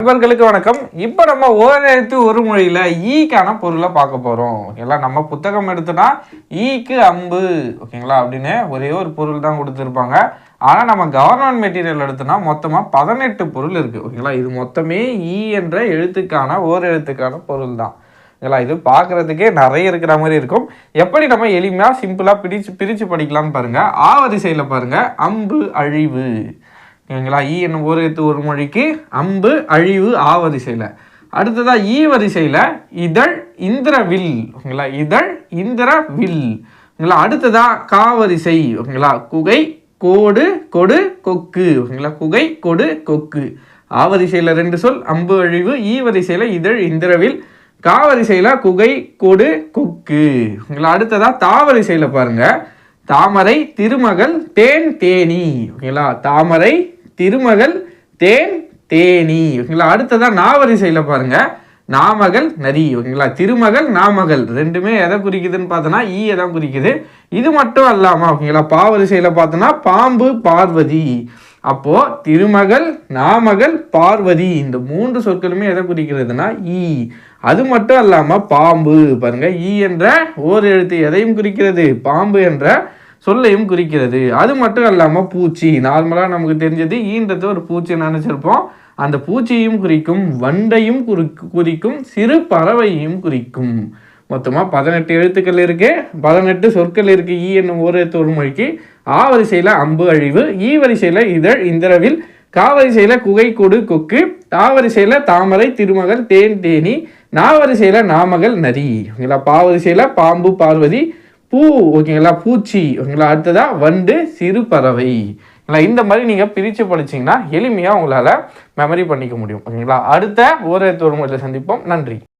நண்பர்களுக்கு வணக்கம். இப்போ நம்ம ஓரெழுத்து ஒரு மொழியில் ஈக்கான e பொருளை பார்க்க போகிறோம் ஓகேங்களா நம்ம புத்தகம் எடுத்தோன்னா ஈக்கு e அம்பு. ஓகேங்களா அப்படின்னு ஒரே ஒரு பொருள் தான் கொடுத்துருப்பாங்க. ஆனால் நம்ம கவர்மெண்ட் மெட்டீரியல் எடுத்தோன்னா மொத்தமாக பதினெட்டு பொருள் இருக்குது ஓகேங்களா இது மொத்தமே ஈ என்ற எழுத்துக்கான ஓர் எழுத்துக்கான பொருள் தான். ஓகேங்களா இது பார்க்குறதுக்கே நிறைய இருக்கிற மாதிரி இருக்கும். எப்படி நம்ம எளிமையாக சிம்பிளாக பிரித்து பிரித்து படிக்கலாம்னு பாருங்கள் ஆ வரிசையில் பாருங்கள் அம்பு அழிவு. ஓகேங்களா? ஈ என்னும் ஓரத்து ஒரு மொழிக்கு அம்பு அழிவு ஆ வரிசையில் அடுத்ததா ஈ வரிசையில் இதழ் இந்திரவில். ஓகேங்களா? இதழ் இந்திர வில் ஓகேங்களா? அடுத்ததாக கா வரிசை ஓகேங்களா? குகை கோடு கொடு கொக்கு. ஓகேங்களா? குகை கொடு கொக்கு. ஆ வரிசையில் ரெண்டு சொல் அம்பு அழிவு ஈ வரிசையில் இதழ் இந்திரவில். கா வரிசையில் குகை கொடு கொக்கு. ஓகேங்களா? அடுத்ததாக தா வரிசையில் தாமரை திருமகள் தேன் தேனி. ஓகேங்களா? தாமரை திருமகள் தேன் தேனி. ஓகேங்களா அடுத்ததான் நாவரிசையில் பாருங்கள் நாமகள் நரி ஓகேங்களா திருமகள் நாமகள் ரெண்டுமே எதை குறிக்குதுன்னு பார்த்தோன்னா ஈயை தான் குறிக்குது. இது மட்டும் அல்லாமல் ஓகேங்களா பாவரிசையில் பார்த்தோன்னா பாம்பு பார்வதி. அப்போது திருமகள் நாமகள் பார்வதி இந்த மூன்று சொற்களுமே எதை குறிக்கிறதுனா ஈ. அது மட்டும் அல்லாமல் பாம்பு. பாருங்கள் ஈ என்ற ஓர் எழுத்து எதையும் குறிக்கிறது? பாம்பு என்ற சொல்லையும் குறிக்கிறது. அது மட்டும் இல்லாமல் பூச்சி. நார்மலாக நமக்கு தெரிஞ்சது ஈன்றது ஒரு பூச்சி நினச்சிருப்போம்? அந்த பூச்சியையும் குறிக்கும் வண்டையும் குறி குறிக்கும் சிறு பறவையையும் குறிக்கும். மொத்தமாக பதினெட்டு எழுத்துக்கள் இருக்குது பதினெட்டு சொற்கள் இருக்குது ஈ என்னும் ஒரு எழுத்து ஆ வரிசையில் அம்பு அழிவு ஈ வரிசையில் இதழ் இந்திரவில் காவரிசையில் குகை கொடு கொக்கு தாவரிசையில் தாமரை திருமகள் தேன் தேனி நாவரிசையில் நாமகள் நரி. ஓகேங்களா பாவரிசையில் பாம்பு பார்வதி பூ ஓகேங்களா? பூச்சி ஓகேங்களா? அடுத்ததாக வண்டு சிறு பறவை. இல்லை இந்த மாதிரி நீங்கள் பிரித்து படிச்சிங்கன்னா எளிமையாக உங்களால் மெமரி பண்ணிக்க முடியும். ஓகேங்களா? அடுத்த ஒரு ஒரு முறையில் சந்திப்போம். நன்றி.